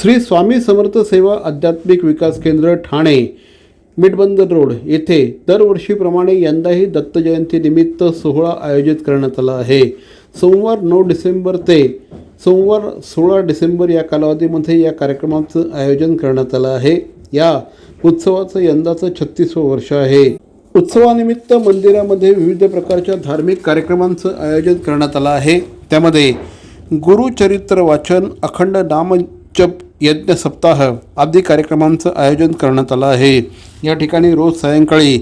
श्री स्वामी समर्थ सेवा आध्यात्मिक विकास केंद्र ठाणे मिठबंदर रोड येथे दरवर्षीप्रमाणे यंदाही दत्त जयंतीनिमित्त सोहळा आयोजित करण्यात आला आहे. सोमवार नऊ डिसेंबर ते सोमवार सोळा डिसेंबर या कालावधीमध्ये या कार्यक्रमाचं आयोजन करण्यात आलं आहे. या उत्सवाचं यंदाचं छत्तीसवं वर्ष आहे. उत्सवानिमित्त मंदिरामध्ये विविध प्रकारच्या धार्मिक कार्यक्रमांचं आयोजन करण्यात आलं आहे. त्यामध्ये गुरुचरित्र वाचन अखंड नामजप यज्ञ सप्ताह आदी कार्यक्रमांचं आयोजन करण्यात आलं आहे. या ठिकाणी रोज सायंकाळी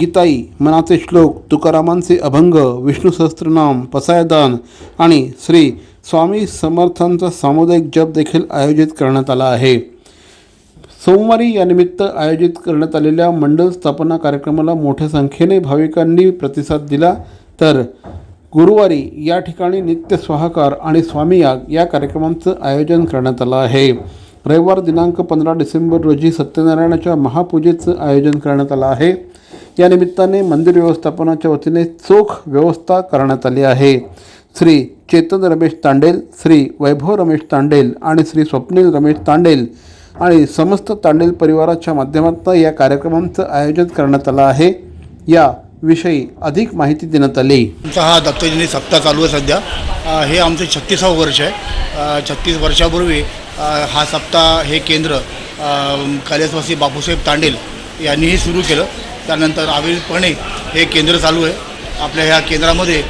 गीताई मनाचे श्लोक तुकारामांचे अभंग विष्णू सहस्त्रनाम पसायदान आणि श्री स्वामी समर्थांचा सामुदायिक जप देखील आयोजित करण्यात आला आहे. सोमवारी यानिमित्त आयोजित करण्यात आलेल्या मंडळ स्थापना कार्यक्रमाला मोठ्या संख्येने भाविकांनी प्रतिसाद दिला. तर गुरुवारी या ठिकाणी नित्य स्वाहाकार आणि स्वामीयाग या कार्यक्रमांचं आयोजन करण्यात आलं आहे. रविवार दिनांक पंधरा डिसेंबर रोजी सत्यनारायणाच्या महापूजेचं आयोजन करण्यात आलं आहे. या निमित्ताने मंदिर व्यवस्थापनाच्या वतीने चोख व्यवस्था करण्यात आली आहे. श्री चेतन रमेश तांडेल श्री वैभव रमेश तांडेल आणि श्री स्वप्नील रमेश तांडेल आणि समस्त तांडेल परिवाराच्या माध्यमातून या कार्यक्रमांचं आयोजन करण्यात आलं आहे. या विषयी अधिक माहिती देण्यात आली. आमचा हा दत्तजयंती सप्ताह चालू आहे सध्या. हे आमचं छत्तीसावं वर्ष आहे. छत्तीस वर्षापूर्वी हा सप्ताह हे केंद्र कलेसवासी कैलासवासी बापूसाहेब तांडेल यांनीही सुरू केलं. त्यानंतर अविरतपणे हे केंद्र चालू आहे. आपल्या ह्या केंद्रामध्ये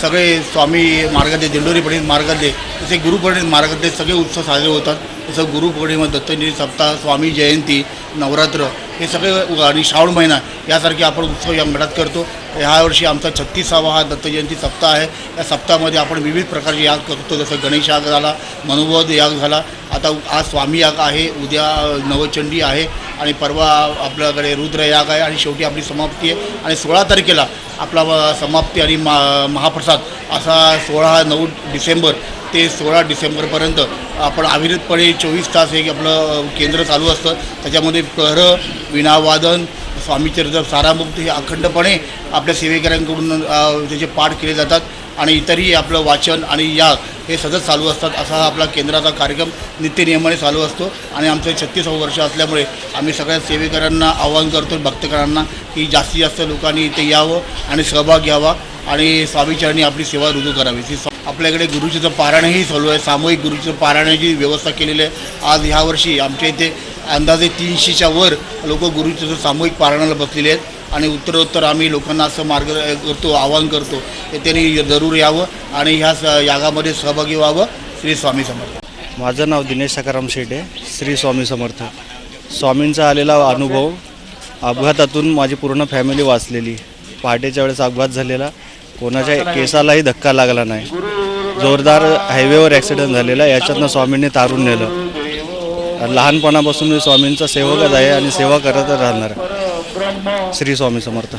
सगळे स्वामी मार्गातले दिंडोरी पंडित मार्गातले तसे गुरुपंडित मार्गातले सगळे उत्सव साजरे होतात. जसं गुरुपौर्णिमा दत्तजयंती सप्ताह स्वामी जयंती नवरात्र हे सगळे आणि श्रावण महिना यासारखे आपण उत्सव या मठात करतो. ह्या वर्षी आमचा छत्तीसावा हा दत्तजयंती सप्ताह आहे. या सप्ताहामध्ये आपण विविध प्रकारचे याग करतो जसं गणेश याग झाला मनोबोध याग झाला. आता आज स्वामी याग आहे उद्या नवचंडी आहे आणि परवा आपल्याकडे रुद्र याग आहे आणि शेवटी आपली समाप्ती आहे. आणि सोळा तारखेला आपला समाप्ती आणि मा महाप्रसाद असा सोळा नऊ डिसेंबर ते सोळा डिसेंबरपर्यंत आपण अविरतपणे चोवीस तास हे आपलं केंद्र चालू असतं. त्याच्यामध्ये प्रहर विणावादन स्वामीचरित्र सारामुक्त हे अखंडपणे आपल्या सेवेकऱ्यांकडून त्याचे पाठ केले जातात आणि इतरही आपलं वाचन आणि याग हे सतत चालू असतात असा हा आपला केंद्राचा कार्यक्रम नित्यनियमाने चालू असतो. आणि आमचं छत्तीसावं वर्ष असल्यामुळे आम्ही सगळ्या सेवेकरांना आवाहन करतो भक्तकरांना की जास्तीत जास्त लोकांनी इथे यावं आणि सहभाग घ्यावा आणि स्वामीचरणी आपली सेवा रुजू करावी. ती आपल्याकडे गुरुजीचं पारायणही चालू आहे. सामूहिक गुरुजीचं पारायणाची व्यवस्था केलेली आहे आज ह्या वर्षी आमच्या इथे अंदाजे तीनशेच्या वर लोक गुरुजीचं सामूहिक पारायणाला बसलेले आहेत. आणि उत्तरोत्तर आम्ही लोकांना असं मार्ग करतो आवाहन करतो की त्यांनी जरूर यावं आणि ह्या स यागामध्ये सहभागी व्हावं. श्री स्वामी समर्थ. माझं नाव दिनेश सकाराम शेटे श्री स्वामी समर्थ. स्वामींचा आलेला अनुभव अपघातातून माझी पूर्ण फॅमिली वाचलेली. पहाटेच्या वेळेस अपघात झालेला. कोणाच्या केसालाही धक्का लागला नाही. जोरदार हायवेवर ॲक्सिडेंट झालेला याच्यातनं स्वामींनी तारून नेलं. लहानपणापासून मी स्वामींचा सेवकच आहे आणि सेवा करतच राहणार श्री स्वामी समर्थ.